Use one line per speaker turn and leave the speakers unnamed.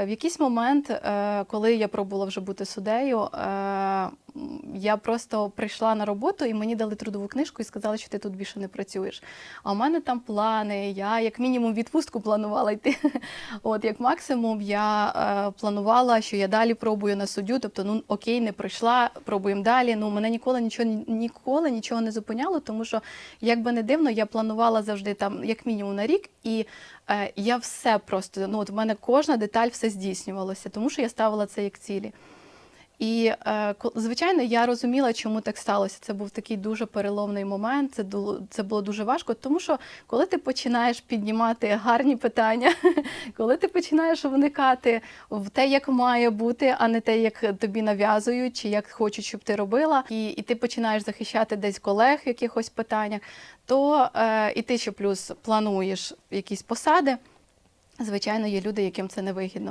Е, В якийсь момент, е, коли я пробувала вже бути суддею, е, я просто прийшла на роботу і мені дали трудову книжку і сказали, що ти тут більше не працюєш. А у мене там плани. Я як мінімум відпустку планувала йти. От як максимум, я е, планувала, що я далі пробую на суддю. Тобто, ну окей, не пройшла, пробуємо далі. Ну мене ніколи нічого ніколи нічого не зупиняло, тому що як би не дивно, я планувала завжди там як мінімум на рік, і е, я все просто ну от в мене кожна деталь все здійснювалося, тому що я ставила це як цілі. І е, звичайно, я розуміла, чому так сталося. Це був такий дуже переломний момент. Це це було дуже важко, тому що коли ти починаєш піднімати гарні питання, коли ти починаєш вникати в те, як має бути, а не те, як тобі нав'язують, чи як хочуть, щоб ти робила, і, і ти починаєш захищати десь колег в якихось питаннях, то е, і ти ще плюс плануєш якісь посади. Звичайно, є люди, яким це не вигідно.